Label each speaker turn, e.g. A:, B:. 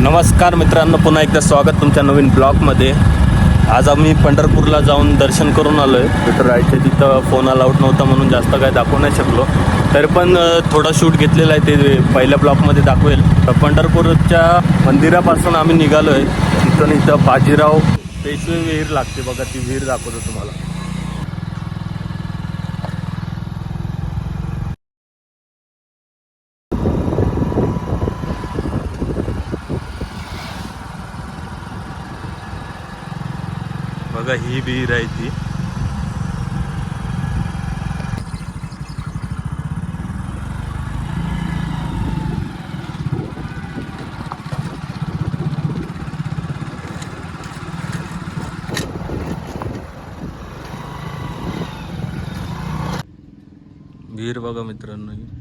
A: नमस्कार मित्रांनो पुन्हा एकदा स्वागत तुमच्या नवीन ब्लॉगमध्ये. आज आम्ही पंढरपूरला जाऊन दर्शन करून आलो आहे विठुरायच्या तिथं फोन अलाउट नव्हता म्हणून जास्त काय दाखवू नाही शकलो. तरी पण थोडा शूट घेतलेला आहे ते पहिल्या ब्लॉकमध्ये दाखवेल. तर पंढरपूरच्या मंदिरापासून आम्ही निघालो आहे तिथून इथं बाजीराव पेशवे विहीर लागते बघा ती विहीर दाखवतो तुम्हाला. बघा ही विहीर आहे ती. विहीर बघा मित्रांनो ही.